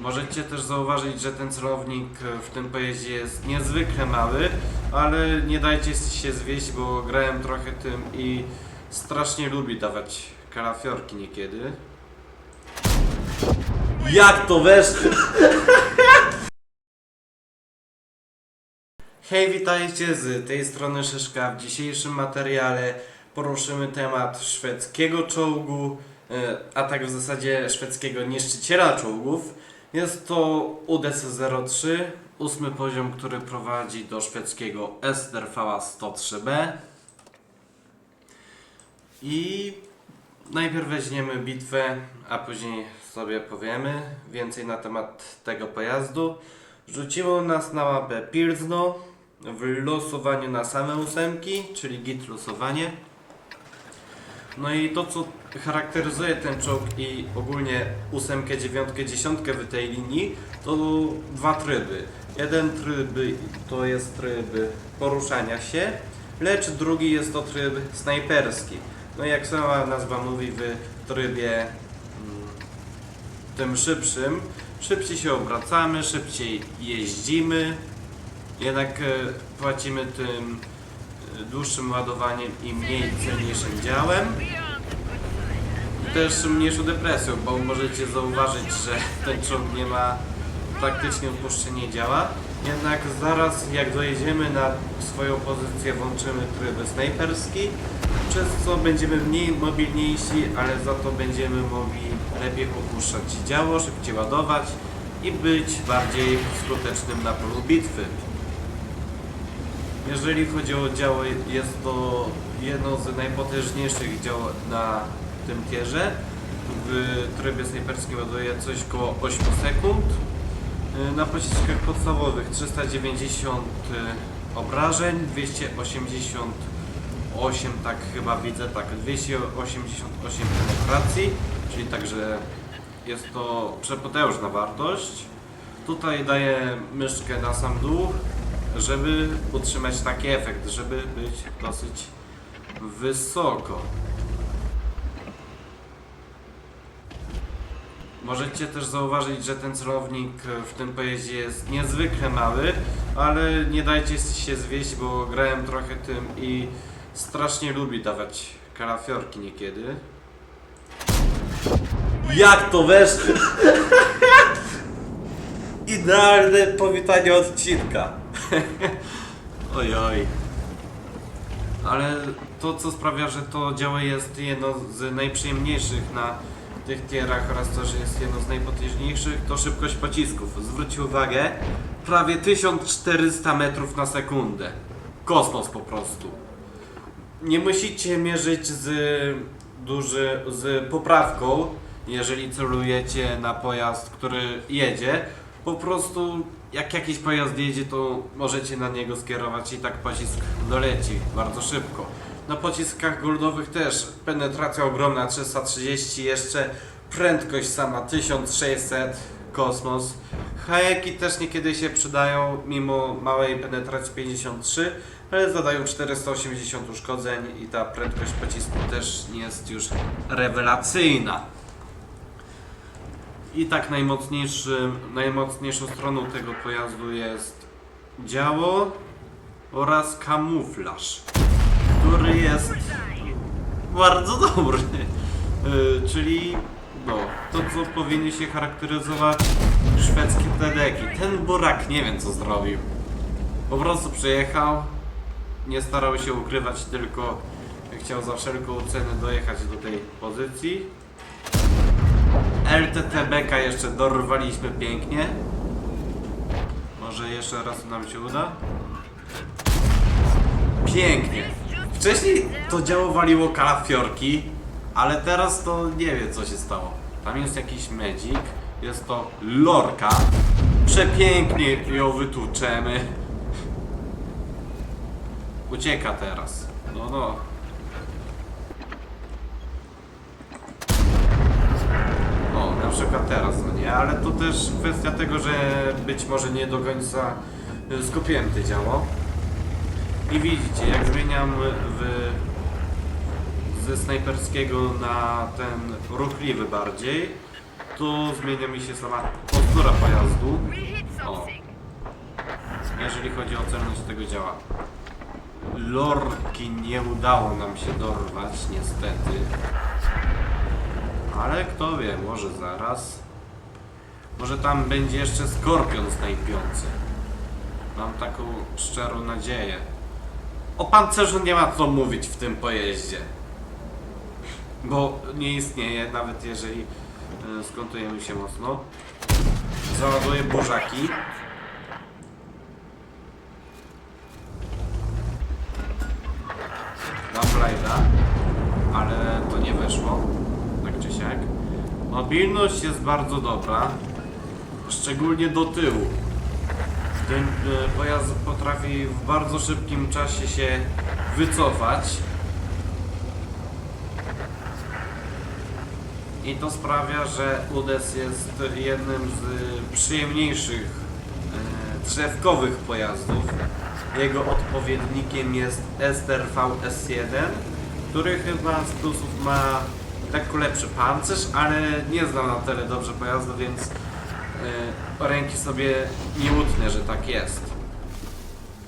Możecie też zauważyć, że ten celownik w tym pojeździe jest niezwykle mały, ale nie dajcie się zwieść, bo grałem trochę tym i strasznie lubi dawać kalafiorki niekiedy. Jak to weszło? Hej, witajcie z tej strony Szyszka. W dzisiejszym materiale poruszymy temat szwedzkiego czołgu, e, a tak w zasadzie szwedzkiego niszczyciela czołgów. Jest to UDC-03, ósmy poziom, który prowadzi do szwedzkiego SDRV 103B. I najpierw weźmiemy bitwę, a później sobie powiemy więcej na temat tego pojazdu. Rzuciło nas na mapę Pilzno w losowaniu na same ósemki, czyli git losowanie. No i to co charakteryzuje ten czołg i ogólnie ósemkę, dziewiątkę, dziesiątkę w tej linii to dwa tryby. Jeden tryb to jest tryb poruszania się, lecz drugi jest to tryb snajperski. No i jak sama nazwa mówi w trybie mm, tym szybszym, szybciej się obracamy, szybciej jeździmy, jednak e, płacimy tym dłuższym ładowaniem i mniej cenniejszym działem. Też mniejszą depresją, bo możecie zauważyć, że ten czołg nie ma praktycznie opuszczenie działa. Jednak zaraz jak dojedziemy na swoją pozycję włączymy tryb snajperski, przez co będziemy mniej mobilniejsi, ale za to będziemy mogli lepiej opuszczać działo, szybciej ładować i być bardziej skutecznym na polu bitwy. Jeżeli chodzi o działo, jest to jedno z najpotężniejszych dział na tym tierze. W trybie snajperskim ładuje coś koło 8 sekund. Na pociskach podstawowych 390 obrażeń, 288, tak chyba widzę, tak, 288 penetracji, czyli także jest to przepotężna wartość. Tutaj daję myszkę na sam dół, żeby utrzymać taki efekt, żeby być dosyć wysoko. Możecie też zauważyć, że ten celownik w tym pojeździe jest niezwykle mały, ale nie dajcie się zwieść, bo grałem trochę tym i strasznie lubi dawać kalafiorki niekiedy. Jak to weszło? Idealne powitanie odcinka. Oj, oj. Ale to, co sprawia, że to działo jest jedno z najprzyjemniejszych na tych tierach oraz to, że jest jedno z najpotężniejszych, to szybkość pocisków. Zwróćcie uwagę, prawie 1400 metrów na sekundę. Kosmos po prostu. Nie musicie mierzyć z duży, z poprawką, jeżeli celujecie na pojazd, który jedzie. Po prostu jak jakiś pojazd jedzie, to możecie na niego skierować i tak pocisk doleci bardzo szybko. Na pociskach goldowych też penetracja ogromna 330, jeszcze prędkość sama 1600, kosmos. Hajeki też niekiedy się przydają, mimo małej penetracji 53, ale zadają 480 uszkodzeń i ta prędkość pocisku też nie jest już rewelacyjna. I tak najmocniejszym, najmocniejszą stroną tego pojazdu jest działo oraz kamuflaż, który jest bardzo dobry. Yy, czyli no, to co powinny się charakteryzować szwedzkie TDki. Ten burak nie wiem co zrobił. Po prostu przyjechał, nie starał się ukrywać, tylko chciał za wszelką cenę dojechać do tej pozycji. LTTBK jeszcze dorwaliśmy pięknie. Może jeszcze raz nam się uda. Pięknie. Wcześniej to działo waliło kalafiorki, ale teraz to nie wiem co się stało. Tam jest jakiś medzik, jest to lorka. Przepięknie ją wytłuczemy. Ucieka teraz. No no. O, na przykład teraz, no nie, ale to też kwestia tego, że być może nie do końca y, skupiłem te działo. I widzicie, jak zmieniam w, ze snajperskiego na ten ruchliwy bardziej, to zmienia mi się sama postura pojazdu. Something. jeżeli chodzi o celność tego działa. Lorki nie udało nam się dorwać, niestety. Ale kto wie, może zaraz. Może tam będzie jeszcze skorpion snajpiący. Mam taką szczerą nadzieję. O pancerzu nie ma co mówić w tym pojeździe. Bo nie istnieje, nawet jeżeli e, skontujemy się mocno. Załaduję burzaki. Mam Blade'a, ale to nie weszło, Mobilność jest bardzo dobra, szczególnie do tyłu. Ten e, pojazd potrafi w bardzo szybkim czasie się wycofać. I to sprawia, że UDES jest jednym z przyjemniejszych e, drzewkowych pojazdów. Jego odpowiednikiem jest STRV S1, który chyba z plusów ma lekko lepszy pancerz, ale nie znam na tyle dobrze pojazdu, więc e, ręki sobie nie utnę, że tak jest.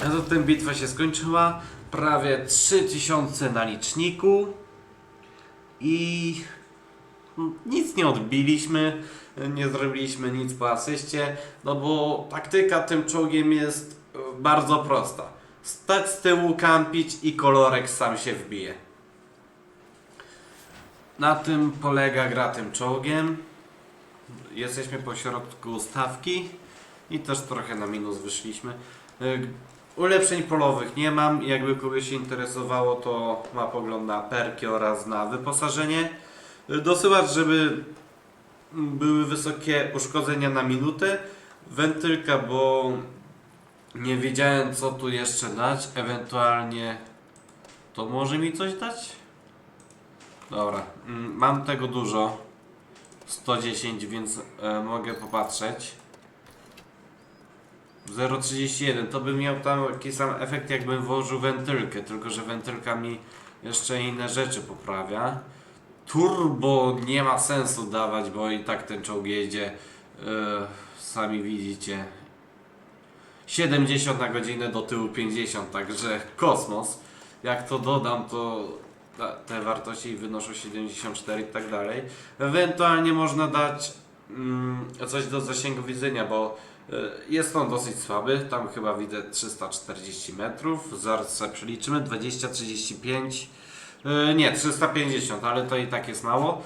A zatem bitwa się skończyła. Prawie 3000 na liczniku. I nic nie odbiliśmy, nie zrobiliśmy nic po asyście, no bo taktyka tym czołgiem jest bardzo prosta. Stać z tyłu, kampić i kolorek sam się wbije. Na tym polega gra tym czołgiem. Jesteśmy po środku stawki i też trochę na minus wyszliśmy. E, Ulepszeń polowych nie mam. Jakby kogoś się interesowało, to ma pogląd na perki oraz na wyposażenie. Dosyłać, żeby były wysokie uszkodzenia na minutę. Wentylka, bo nie wiedziałem co tu jeszcze dać. Ewentualnie to może mi coś dać? Dobra, mm, mam tego dużo. 110, więc e, mogę popatrzeć. 0,31 to by miał tam taki sam efekt jakbym włożył wentylkę, tylko że wentylka mi jeszcze inne rzeczy poprawia. Turbo nie ma sensu dawać, bo i tak ten czołg jedzie, yy, sami widzicie, 70 na godzinę do tyłu 50, także kosmos. Jak to dodam, to te wartości wynoszą 74 i tak dalej. Ewentualnie można dać mm, coś do zasięgu widzenia, bo y, jest on dosyć słaby, tam chyba widzę 340 metrów, zaraz sobie przeliczymy, 20, 35, y, nie 350, ale to i tak jest mało.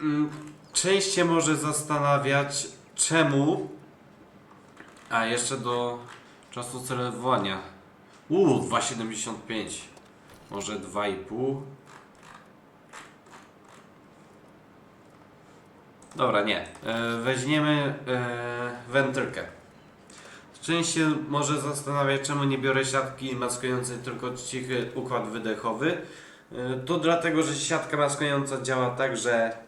Mm, Część się może zastanawiać, czemu, a jeszcze do czasu celowania, uuu 2,75, może 2,5. Dobra, nie. E, weźmiemy e, wentylkę. Część się może zastanawiać, czemu nie biorę siatki maskującej tylko cichy układ wydechowy. E, to dlatego, że siatka maskująca działa tak, że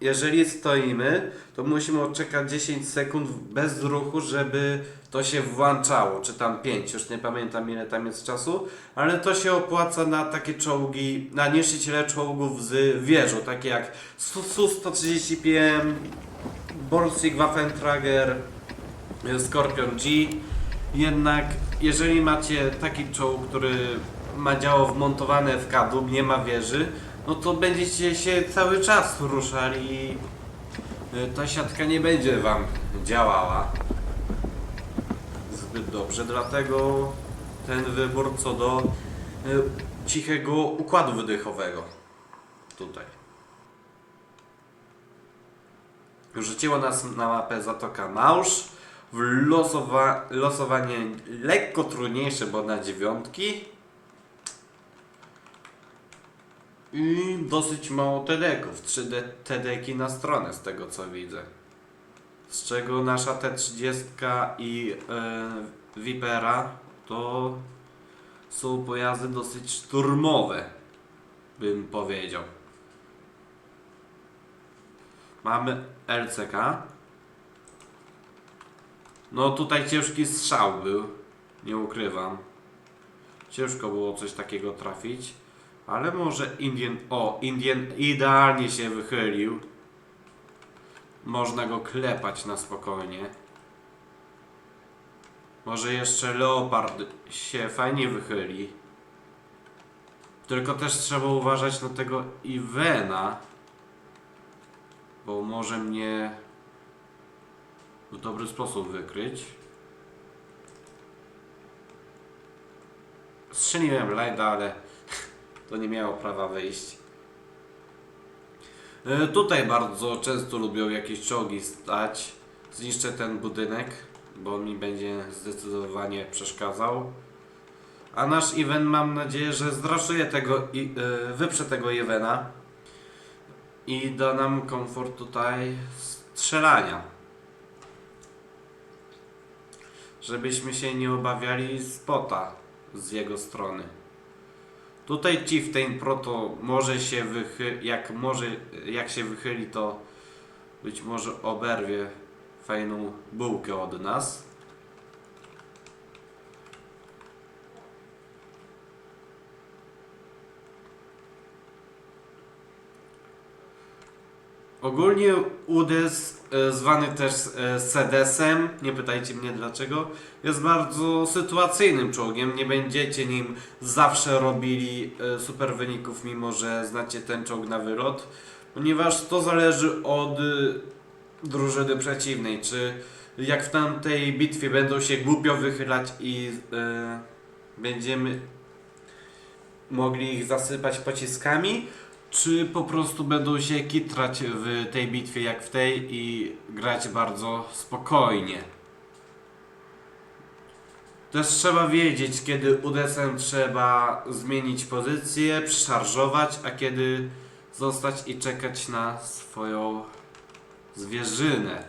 jeżeli stoimy, to musimy odczekać 10 sekund bez ruchu, żeby to się włączało, czy tam 5, już nie pamiętam ile tam jest czasu, ale to się opłaca na takie czołgi, na niszczyciele czołgów z wieżą, takie jak Su-130 PM, Bolsig Waffentrager, Scorpion G. Jednak jeżeli macie taki czołg, który ma działo wmontowane w kadłub, nie ma wieży, no to będziecie się cały czas ruszali i y, ta siatka nie będzie Wam działała zbyt dobrze, dlatego ten wybór co do y, cichego układu wydechowego tutaj. Rzuciło nas na mapę Zatoka Małż. W losowa losowanie lekko trudniejsze, bo na dziewiątki i dosyć mało TD-ków, 3 TD-ki na stronę z tego co widzę. Z czego nasza T30 i e, Vipera to są pojazdy dosyć szturmowe, bym powiedział. Mamy LCK. No tutaj ciężki strzał był, nie ukrywam. Ciężko było coś takiego trafić. Ale może Indian. O, Indian idealnie się wychylił. można go klepać na spokojnie. Może jeszcze Leopard się fajnie wychyli. Tylko też trzeba uważać na tego Ivena. Bo może mnie w dobry sposób wykryć. Strzeliłem Lajda, ale to nie miało prawa wyjść. E, Tutaj bardzo często lubią jakieś czołgi stać. Zniszczę ten budynek, bo mi będzie zdecydowanie przeszkadzał. A nasz event mam nadzieję, że zraszuje tego i e, wyprze tego evena i da nam komfort tutaj strzelania. Żebyśmy się nie obawiali spota z jego strony. Tutaj Chieftain Proto może się wychylić, jak, może, jak się wychyli, to być może oberwie fajną bułkę od nas. Ogólnie UDES, e, zwany też e, Sedesem, nie pytajcie mnie dlaczego, jest bardzo sytuacyjnym czołgiem. Nie będziecie nim zawsze robili e, super wyników, mimo że znacie ten czołg na wylot, ponieważ to zależy od e, drużyny przeciwnej. Czy jak w tamtej bitwie będą się głupio wychylać i e, będziemy mogli ich zasypać pociskami, czy po prostu będą się kitrać w tej bitwie jak w tej i grać bardzo spokojnie. Też trzeba wiedzieć, kiedy UDS-em trzeba zmienić pozycję, przeszarżować, a kiedy zostać i czekać na swoją zwierzynę.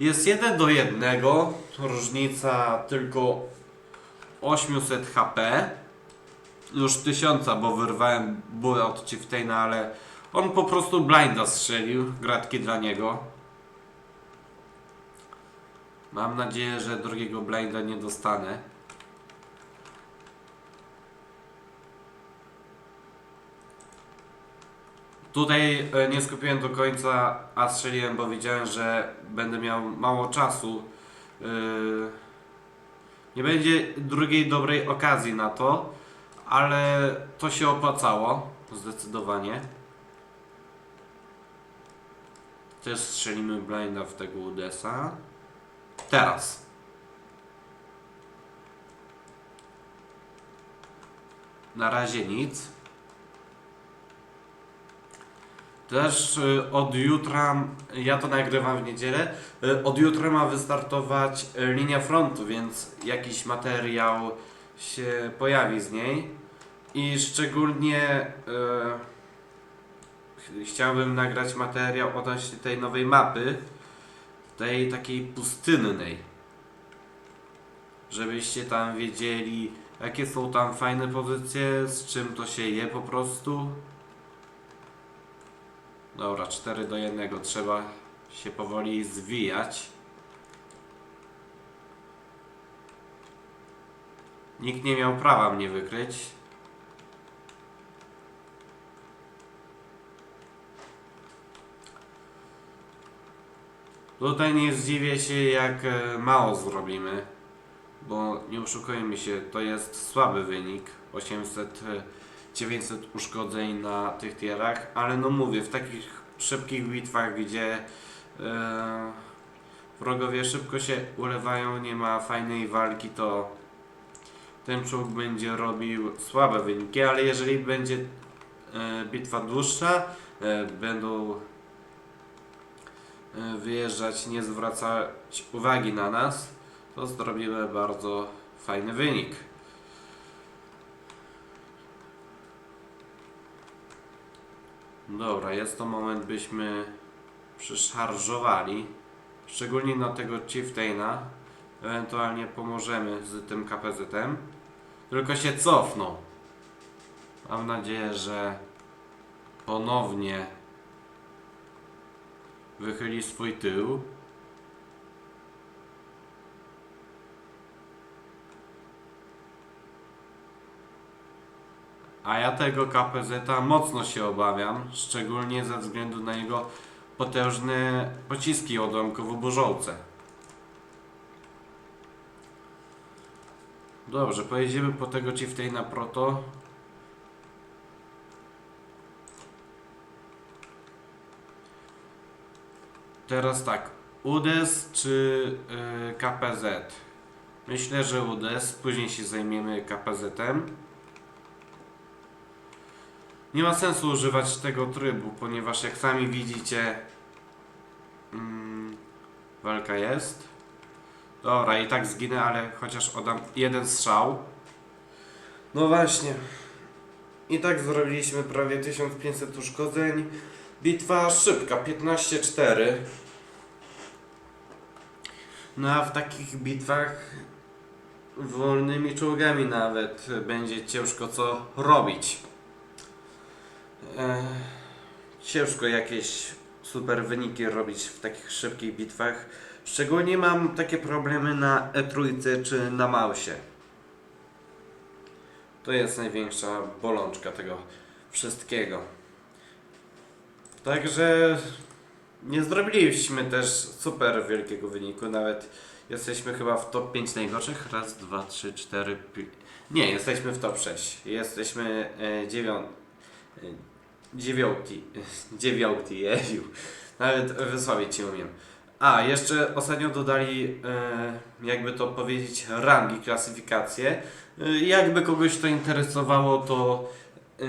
Jest 1 do 1, różnica tylko 800 HP już tysiąca, bo wyrwałem bułę od Chieftaina, ale on po prostu blinda strzelił, gratki dla niego. Mam nadzieję, że drugiego blinda nie dostanę. Tutaj e, nie skupiłem do końca, a strzeliłem, bo wiedziałem, że będę miał mało czasu. Yy, Nie będzie drugiej dobrej okazji na to, ale to się opłacało, zdecydowanie. Też strzelimy blinda w tego Udesa. Teraz. Na razie nic. Też y, od jutra, ja to nagrywam w niedzielę, y, od jutra ma wystartować linia frontu, więc jakiś materiał się pojawi z niej. I szczególnie e, ch- chciałbym nagrać materiał odnośnie tej nowej mapy, tej takiej pustynnej. Żebyście tam wiedzieli, jakie są tam fajne pozycje, z czym to się je po prostu. Dobra, 4 do 1 trzeba się powoli zwijać. Nikt nie miał prawa mnie wykryć. Tutaj nie zdziwię się jak e, mało zrobimy, bo nie oszukujmy się, to jest słaby wynik, 800, e, 900 uszkodzeń na tych tierach, ale no mówię, w takich szybkich bitwach, gdzie e, wrogowie szybko się ulewają, nie ma fajnej walki, to ten czołg będzie robił słabe wyniki, ale jeżeli będzie e, bitwa dłuższa, e, będą e, wyjeżdżać, nie zwracać uwagi na nas, to zrobimy bardzo fajny wynik. Dobra, jest to moment, byśmy przyszarżowali, szczególnie na tego Chieftaina. Ewentualnie pomożemy z tym KPZ-em. Tylko się cofną. Mam nadzieję, że ponownie wychyli swój tył. A ja tego KPZ-a mocno się obawiam, szczególnie ze względu na jego potężne pociski odłamkowo-burzowce. Dobrze, pojedziemy po tego Chieftaina Proto. Teraz tak, UDES czy y, KPZ? Myślę, że UDES, później się zajmiemy KPZ-em. Nie ma sensu używać tego trybu, ponieważ jak sami widzicie, mm, walka jest. Dobra, i tak zginę, ale chociaż oddam jeden strzał. No właśnie. I tak zrobiliśmy prawie 1500 uszkodzeń. Bitwa szybka, 15-4. No a w takich bitwach wolnymi czołgami nawet będzie ciężko co robić. E, ciężko jakieś super wyniki robić w takich szybkich bitwach. Szczególnie mam takie problemy na E3 czy na mausie. To jest największa bolączka tego wszystkiego. Także nie zrobiliśmy też super wielkiego wyniku, nawet jesteśmy chyba w top 5 najgorszych. Raz, dwa, trzy, cztery, pi... Nie, jesteśmy w top 6. Jesteśmy e, dziewią... dziewiąty. Dziewiąty, jeju. Nawet wysławić ci umiem. A, jeszcze ostatnio dodali, e, jakby to powiedzieć, rangi, klasyfikacje. E, jakby kogoś to interesowało, to e,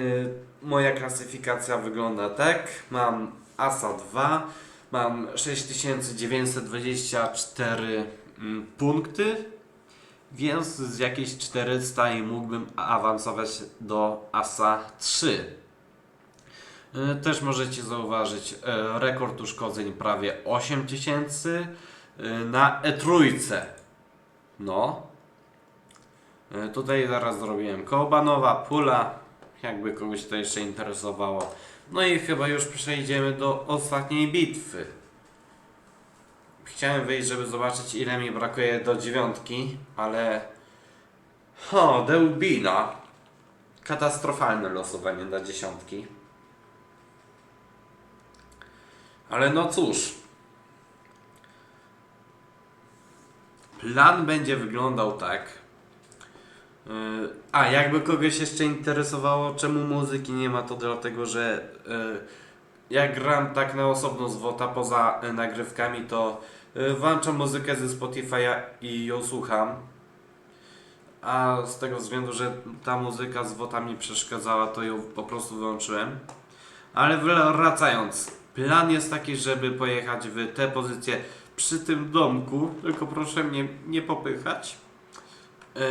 moja klasyfikacja wygląda tak. Mam ASA 2, mam 6924 mm, punkty, więc z jakieś 400 i mógłbym awansować do ASA 3. E, Też możecie zauważyć e, rekord uszkodzeń prawie 8000 e, na E3. No. Tutaj zaraz zrobiłem kołbanowa, pula, jakby kogoś to jeszcze interesowało. No i chyba już przejdziemy do ostatniej bitwy. Chciałem wyjść, żeby zobaczyć ile mi brakuje do dziewiątki, ale... Ho, Deubina. Katastrofalne losowanie dla dziesiątki. Ale no cóż. Plan będzie wyglądał tak. Yy, A, jakby kogoś jeszcze interesowało, czemu muzyki nie ma, to dlatego, że yy, jak gram tak na osobno z WOTA poza y, nagrywkami, to włączam muzykę ze Spotify'a i ją słucham. A z tego względu, że ta muzyka z WOTA mi przeszkadzała, to ją po prostu wyłączyłem. Ale wracając, plan jest taki, żeby pojechać w tę pozycję przy tym domku, tylko proszę mnie nie popychać. Yy,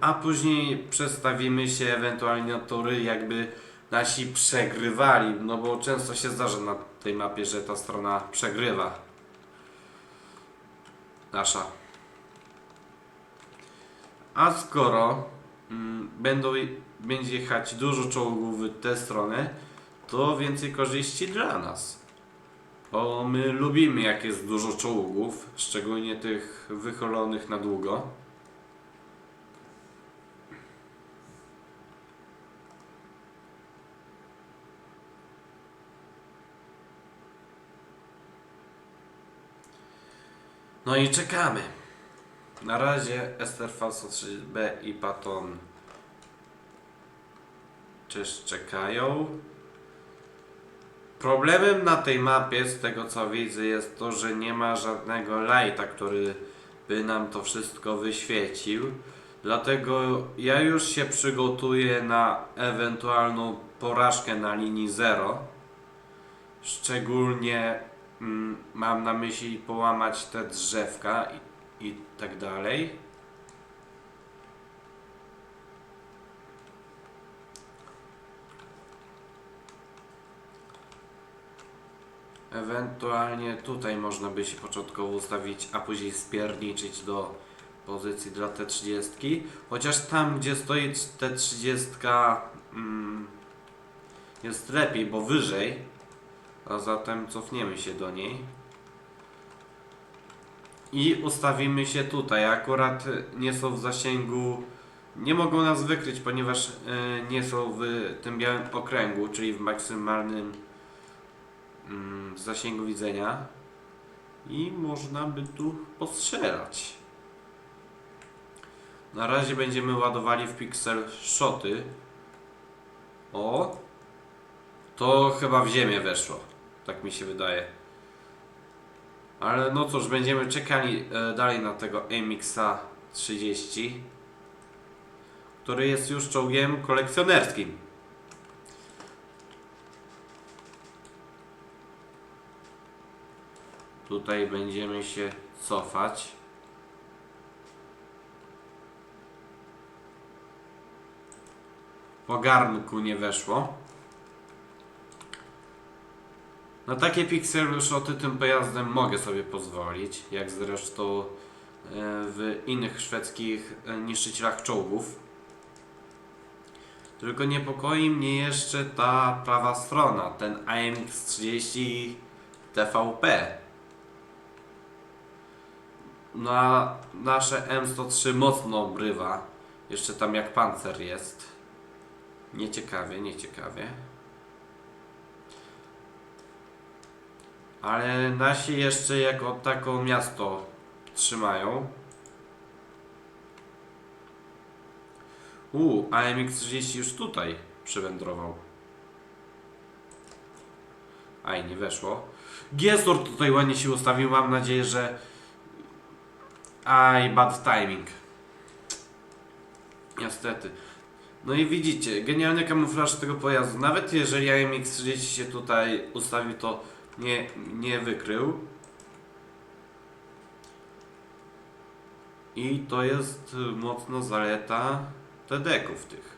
a później przestawimy się ewentualnie na tory, jakby nasi przegrywali, no bo często się zdarza na tej mapie, że ta strona przegrywa. Nasza. A skoro mm, będą, będzie jechać dużo czołgów w tę stronę, to więcej korzyści dla nas. Bo my lubimy jak jest dużo czołgów, szczególnie tych wycholonych na długo. No i czekamy. Na razie Ester Falso 3B i Paton też czekają. Problemem na tej mapie, z tego co widzę, jest to, że nie ma żadnego lighta, który by nam to wszystko wyświecił. Dlatego ja już się przygotuję na ewentualną porażkę na linii 0. Szczególnie mam na myśli połamać te drzewka i, i tak dalej. Ewentualnie tutaj można by się początkowo ustawić, a później spierniczyć do pozycji dla T30. Chociaż tam, gdzie stoi T30 mm, jest lepiej, bo wyżej. A zatem cofniemy się do niej. I ustawimy się tutaj. Akurat nie są w zasięgu. Nie mogą nas wykryć, ponieważ e, nie są w tym białym okręgu, czyli w maksymalnym mm, zasięgu widzenia i można by tu postrzelać. Na razie będziemy ładowali w pixel shoty. O! To chyba w ziemię weszło. Tak mi się wydaje. Ale no cóż, będziemy czekali e, dalej na tego MXA 30, który jest już czołgiem kolekcjonerskim. Tutaj będziemy się cofać. Po garnku nie weszło. Na takie pixel shoty tym pojazdem mogę sobie pozwolić, jak zresztą e, w innych szwedzkich e, niszczycielach czołgów. Tylko niepokoi mnie jeszcze ta prawa strona, ten AMX-30 TVP. Na nasze M103 mocno obrywa. Jeszcze tam jak pancer jest. Nieciekawie, nieciekawie. Ale nasi jeszcze jako taką miasto trzymają. U, AMX-30 już tutaj przywędrował. Aj, nie weszło. Gestor tutaj ładnie się ustawił. Mam nadzieję, że... Aj, bad timing. Niestety. No i widzicie, genialny kamuflaż tego pojazdu. Nawet jeżeli AMX-30 się tutaj ustawi, to nie, nie wykrył. I to jest mocno zaleta TD-ków tych.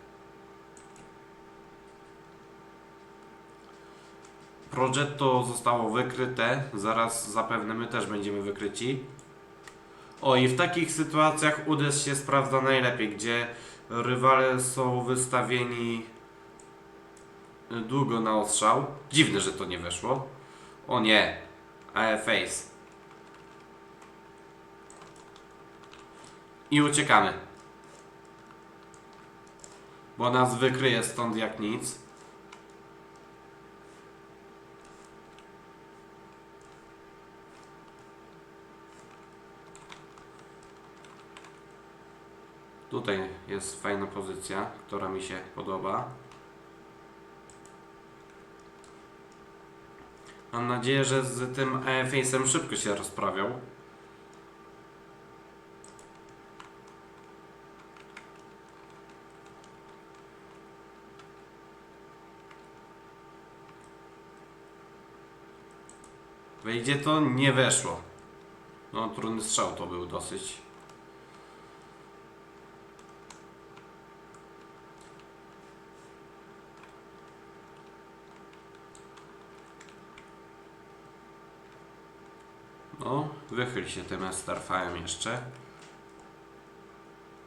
Progetto zostało wykryte, zaraz zapewne my też będziemy wykryci. O i w takich sytuacjach UDES się sprawdza najlepiej, gdzie rywale są wystawieni długo na ostrzał. Dziwne, że to nie weszło. O nie, AFACE. I uciekamy. Bo nas wykryje stąd jak nic. Tutaj jest fajna pozycja, która mi się podoba. Mam nadzieję, że z tym face'em szybko się rozprawiał. Wejdzie to? Nie weszło. No, trudny strzał to był dosyć. No, wychyl się tym Starfire jeszcze.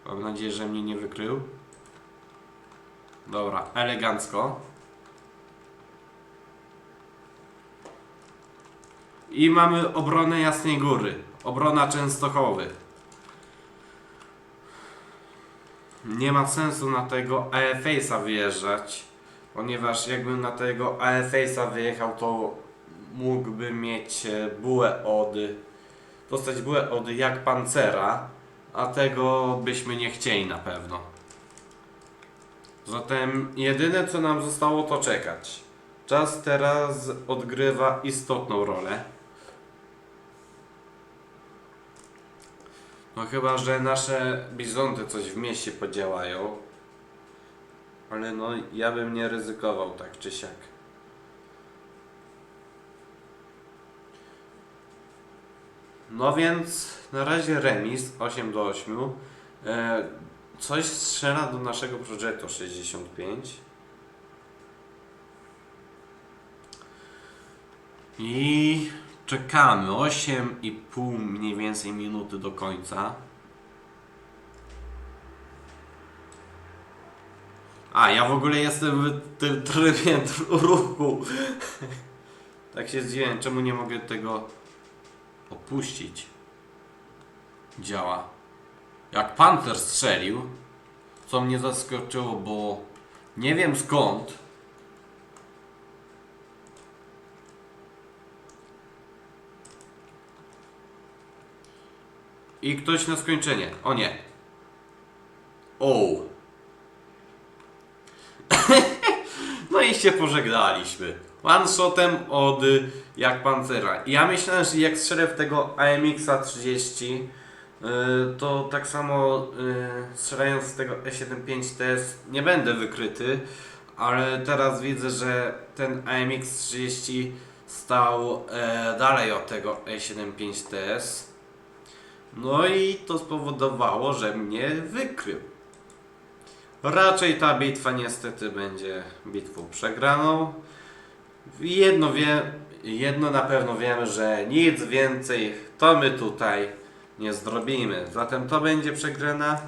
Mam nadzieję, że mnie nie wykrył. Dobra, elegancko. I mamy obronę Jasnej Góry. Obrona Częstochowy. Nie ma sensu na tego AFAce'a wyjeżdżać, ponieważ jakbym na tego AFAce'a wyjechał, to mógłbym mieć e, bułę od dostać bułę od jak pancera, a tego byśmy nie chcieli na pewno. Zatem jedyne co nam zostało to czekać. Czas teraz odgrywa istotną rolę. No chyba, że nasze bizonty coś w mieście podziałają. Ale no ja bym nie ryzykował tak czy siak. No więc na razie remis 8 do 8. E, coś strzela do naszego projektu 65. I czekamy 8,5 mniej więcej minuty do końca. A, ja w ogóle jestem w tym trybie ruchu. tak się zdziwiłem, czemu nie mogę tego opuścić. Działa. Jak panter strzelił, co mnie zaskoczyło, bo nie wiem skąd. I ktoś na skończenie. O nie. O. no i się pożegnaliśmy. One-shotem od y, jak pancera. Ja myślałem, że jak strzelę w tego AMX-a 30, y, to tak samo y, strzelając z tego E75TS nie będę wykryty, ale teraz widzę, że ten AMX 30 stał e, dalej od tego E75TS. No i to spowodowało, że mnie wykrył. Raczej ta bitwa niestety będzie bitwą przegraną. Jedno, wie, jedno na pewno wiemy, że nic więcej to my tutaj nie zrobimy. Zatem to będzie przegrana.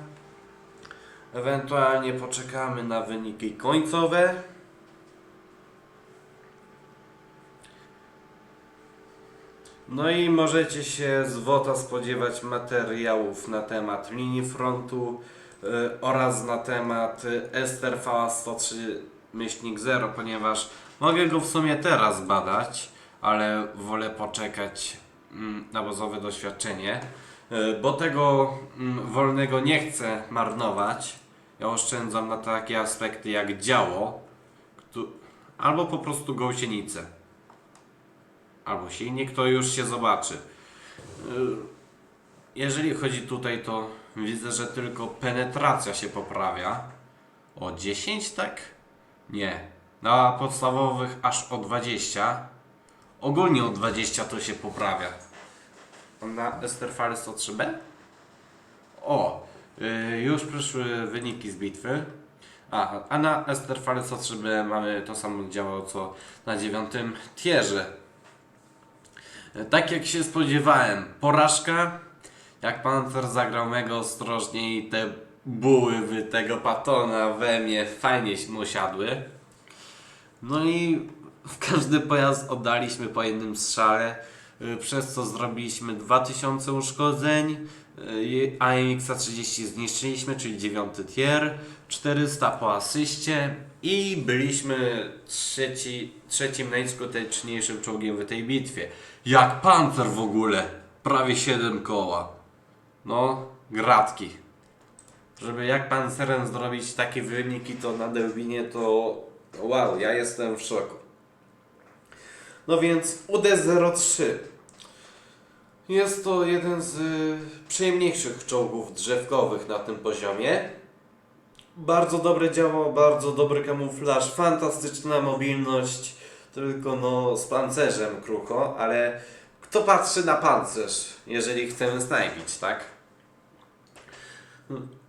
Ewentualnie poczekamy na wyniki końcowe. No i możecie się z WOTA spodziewać materiałów na temat linii frontu y, oraz na temat y, STRV 103 myślnik 0, ponieważ mogę go w sumie teraz badać, ale wolę poczekać mm, na bazowe doświadczenie, y, bo tego mm, wolnego nie chcę marnować. Ja oszczędzam na takie aspekty jak działo, albo po prostu gąsienice albo silnik, to już się zobaczy. Yy, Jeżeli chodzi tutaj, to widzę, że tylko penetracja się poprawia. O 10, tak? Nie. Na podstawowych aż o 20. Ogólnie o 20 to się poprawia. Na Esterfale 103B? O, yy, już przyszły wyniki z bitwy. A, a na Esterfale 103B mamy to samo działo co na dziewiątym tierze. Tak jak się spodziewałem, porażka. Jak pancer zagrał mega ostrożnie i te buły tego patona we mnie fajnie mu siadły. No i w każdy pojazd oddaliśmy po jednym strzale, y, przez co zrobiliśmy 2000 uszkodzeń. y, AMX 30 zniszczyliśmy, czyli 9 tier, 400 po asyście i byliśmy trzeci, trzecim najskuteczniejszym czołgiem w tej bitwie. Jak pancer w ogóle, prawie 7 koła. No, gratki. Żeby jak pancerem zrobić takie wyniki, to na Delwinie to wow, ja jestem w szoku. No więc UD-03 jest to jeden z y, przyjemniejszych czołgów drzewkowych na tym poziomie. Bardzo dobre działo, bardzo dobry kamuflaż, fantastyczna mobilność, tylko no z pancerzem krucho, ale kto patrzy na pancerz, jeżeli chcemy snajpić, tak?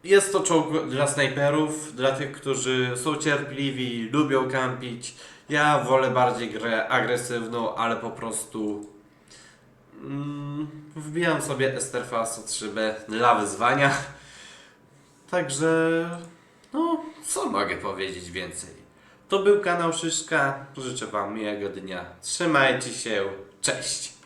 Jest to czołg dla snajperów, dla tych, którzy są cierpliwi, lubią kampić. Ja wolę bardziej grę agresywną, ale po prostu mm, wbijam sobie Esterfa 103B dla wyzwania. Także, no, co mogę powiedzieć więcej? To był kanał Szyszka. Życzę Wam miłego dnia. Trzymajcie się. Cześć!